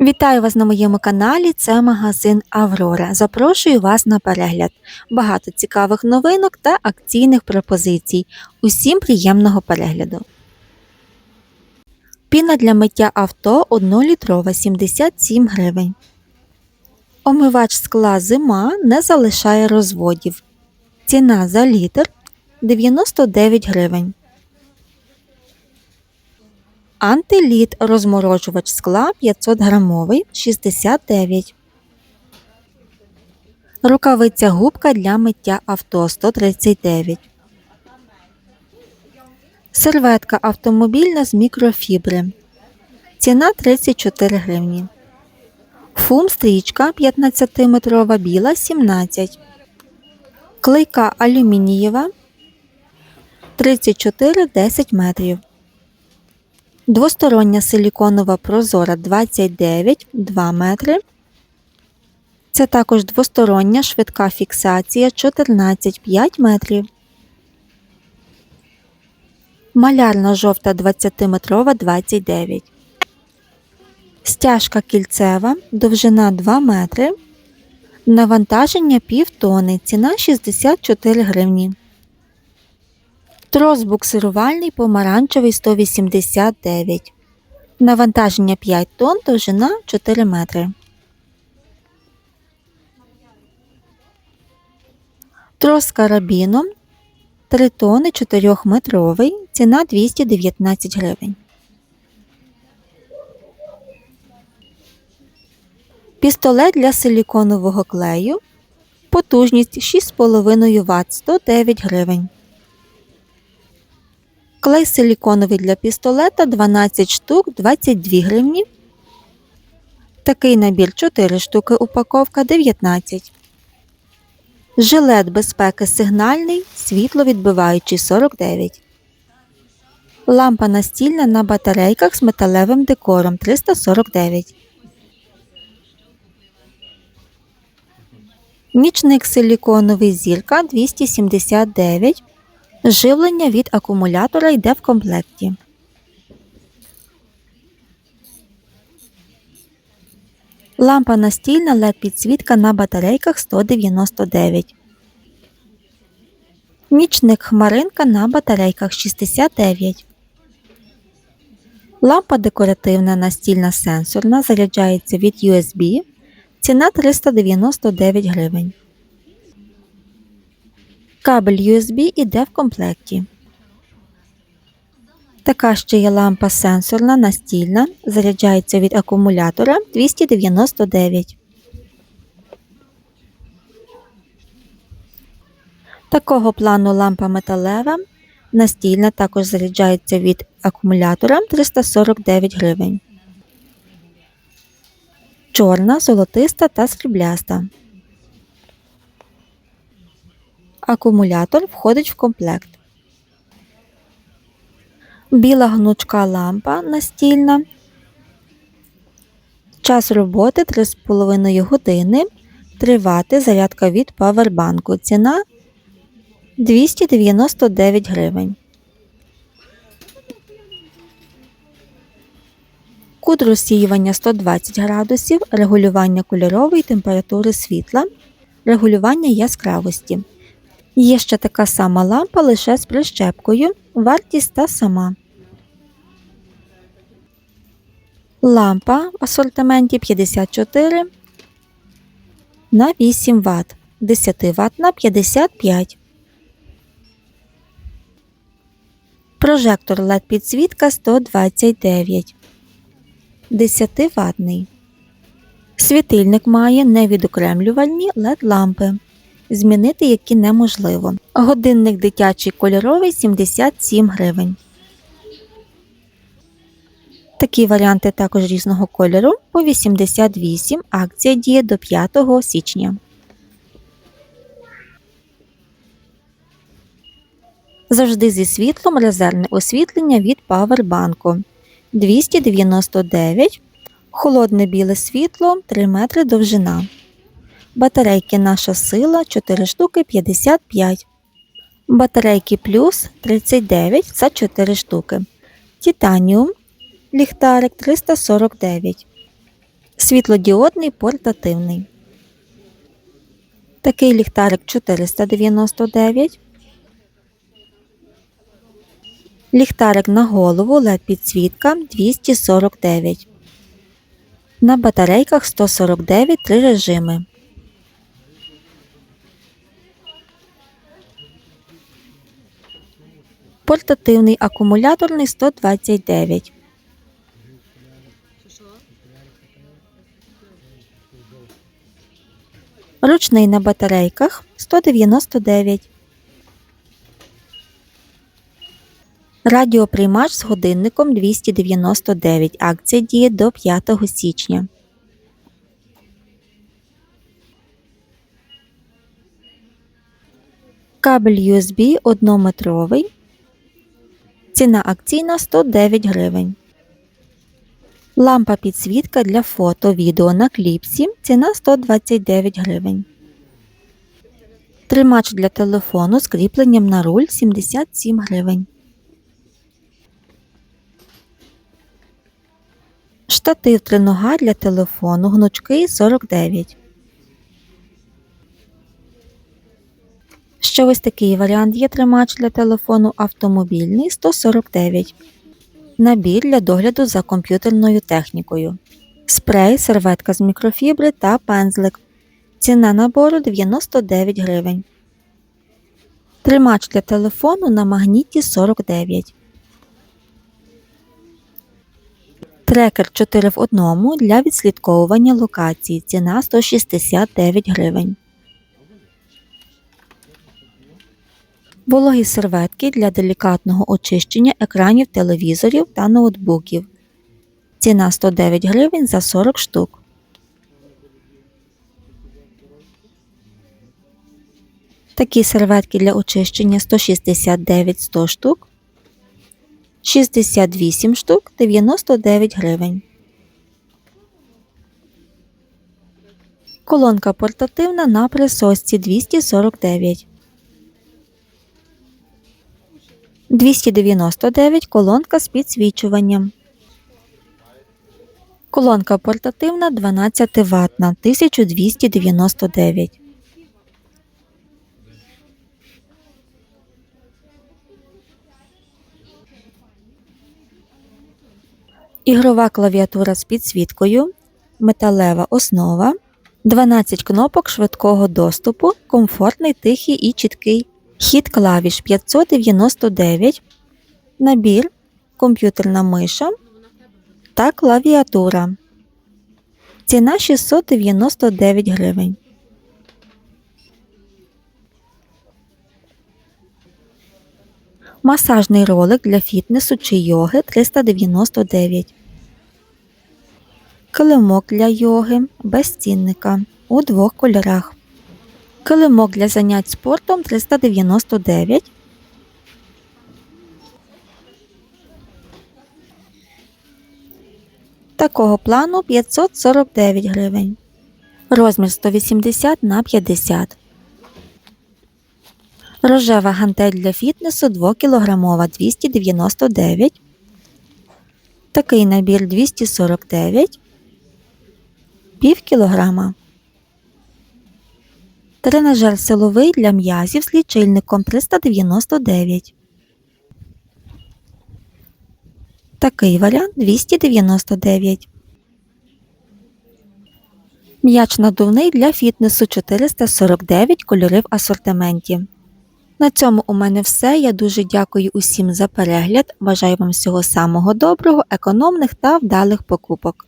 Вітаю вас на моєму каналі. Це магазин Аврора. Запрошую вас на перегляд. Багато цікавих новинок та акційних пропозицій. Усім приємного перегляду. Піна для миття авто 1-літрова 77 гривень. Омивач скла зима не залишає розводів. Ціна за літр 99 гривень. Антиліт розморожувач скла 500 грамовий 69. Рукавиця губка для миття авто 139. Серветка автомобільна з мікрофібри. Ціна 34 гривні. Фум стрічка 15-метрова біла 17. Клейка алюмінієва 34 10 метрів. Двостороння силіконова прозора 29 2 метри. Це також двостороння швидка фіксація 14 5 метрів. Малярна жовта 20-метрова 29. Стяжка кільцева, довжина 2 метри. Навантаження півтони. Ціна 64 гривні. Трос буксирувальний помаранчевий 189. Навантаження 5 тонн, довжина 4 метри. Трос карабіном 3 тонни 4-метровий. Ціна 219 гривень. Пістолет для силіконового клею. Потужність 6,5 Вт 109 гривень. Клей силіконовий для пістолета 12 штук 22 гривні. Такий набір 4 штуки упаковка 19. Жилет безпеки сигнальний, світловідбиваючий 49. Лампа настільна на батарейках з металевим декором 349. Нічник силіконовий зірка 279. Живлення від акумулятора йде в комплекті. Лампа настільна LED підсвітка на батарейках 199. Нічник хмаринка на батарейках 69. Лампа декоративна настільна сенсорна заряджається від USB. Ціна 399 гривень. Кабель USB іде в комплекті. Така ще є лампа сенсорна настільна, заряджається від акумулятора 299. Такого плану лампа металева настільна також заряджається від акумулятора 349 гривень. Чорна, золотиста та срібляста. Акумулятор входить в комплект. Біла гнучка лампа настільна. Час роботи 3,5 години. Тривати зарядка від павербанку. Ціна 299 гривень. Кут розсіювання 120 градусів, регулювання кольорової температури світла, регулювання яскравості. Є ще така сама лампа лише з прищепкою, вартість та сама. Лампа в асортименті 54 на 8 Вт, 10 Вт на 55. Прожектор LED підсвітка 129. 10 ватний. Світильник має невідокремлювальні LED лампи змінити які неможливо. Годинник дитячий кольоровий 77 гривень. Такі варіанти також різного кольору по 88. Акція діє до 5 січня. Завжди зі світлом резервне освітлення від павербанку 299. Холодне біле світло 3 метри довжина. Батарейки наша сила 4 штуки 55. Батарейки плюс 39 за 4 штуки. Титаніум ліхтарик 349. Світлодіодний портативний. Такий ліхтарик 499. Ліхтарик на голову LED підсвітка 249. На батарейках 149 три режими. Портативний акумуляторний 129. Ручний на батарейках 199. Радіоприймач з годинником 299. Акція діє до 5 січня. Кабель USB 1-метровий. Ціна акційна 109 гривень. Лампа підсвітка для фото, відео на кліпсі. Ціна 129 гривень. Тримач для телефону з кріпленням на руль 77 гривень. Штатив тринога для телефону гнучкий 49. Ще ось такий варіант є тримач для телефону автомобільний 149. Набір для догляду за комп'ютерною технікою. Спрей, серветка з мікрофібри та пензлик. Ціна набору 99 гривень. Тримач для телефону на магніті 49. Трекер 4 в 1 для відслідковування локації. Ціна 169 гривень. Вологі серветки для делікатного очищення екранів телевізорів та ноутбуків. Ціна 109 гривень за 40 штук. Такі серветки для очищення 169 100 штук. 68 штук 99 гривень. Колонка портативна на присосці 249. 299 колонка з підсвічуванням. Колонка портативна 12 ватна 1299. Ігрова клавіатура з підсвіткою, металева основа, 12 кнопок швидкого доступу, комфортний, тихий і чіткий. Хід клавіш 599, набір, комп'ютерна миша та клавіатура. Ціна 699 гривень. Масажний ролик для фітнесу чи йоги 399. Килимок для йоги без цінника у двох кольорах. Килимок для занять спортом 399. Такого плану 549 гривень. Розмір 180 на 50. Рожева гантель для фітнесу 2 кг 299. Такий набір 249. Пів кілограма. Тренажер силовий для м'язів з лічильником 399. Такий варіант 299. М'яч надувний для фітнесу 449 кольори в асортименті. На цьому у мене все. Я дуже дякую усім за перегляд. Бажаю вам всього самого доброго, економних та вдалих покупок.